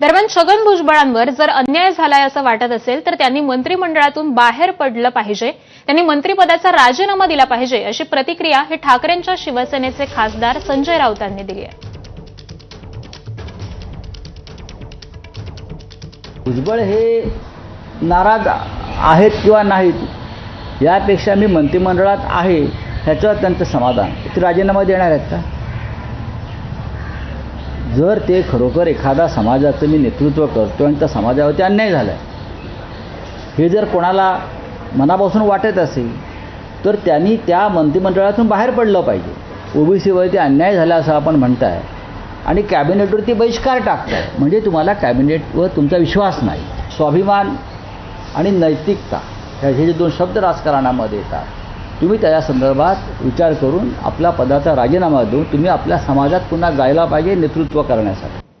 दरम्यान छगन भुजबळांवर जर अन्याय झालाय असं वाटत असेल तर त्यांनी मंत्रिमंडळातून बाहेर पडलं पाहिजे. त्यांनी मंत्रिपदाचा राजीनामा दिला पाहिजे अशी प्रतिक्रिया हे ठाकरेंच्या शिवसेनेचे खासदार संजय राऊतांनी दिली आहे. भुजबळ हे नाराज आहेत किंवा नाहीत यापेक्षा मी मंत्रिमंडळात आहे ह्याच्यावर त्यांचं समाधान. ते राजीनामा देणार आहेत का? जर ते खरोखर एखादा समाजाचं मी नेतृत्व करतो आणि त्या समाजावरती अन्याय झाला आहे हे जर कोणाला मनापासून वाटत असेल तर त्यांनी त्या मंत्रिमंडळातून बाहेर पडलं पाहिजे. ओबीसीवरती अन्याय झाला असं आपण म्हणताय आणि कॅबिनेटवरती बहिष्कार टाकताय. म्हणजे तुम्हाला कॅबिनेटवर तुमचा विश्वास नाही. स्वाभिमान आणि नैतिकता ह्याचे जे दोन शब्द राजकारणामध्ये येतात तुम्ही त्या संदर्भात विचार करून आपल्या पदाचा राजीनामा देऊन तुम्ही आपल्या समाजात पुन्हा जायला पाहिजे नेतृत्व करण्यासाठी.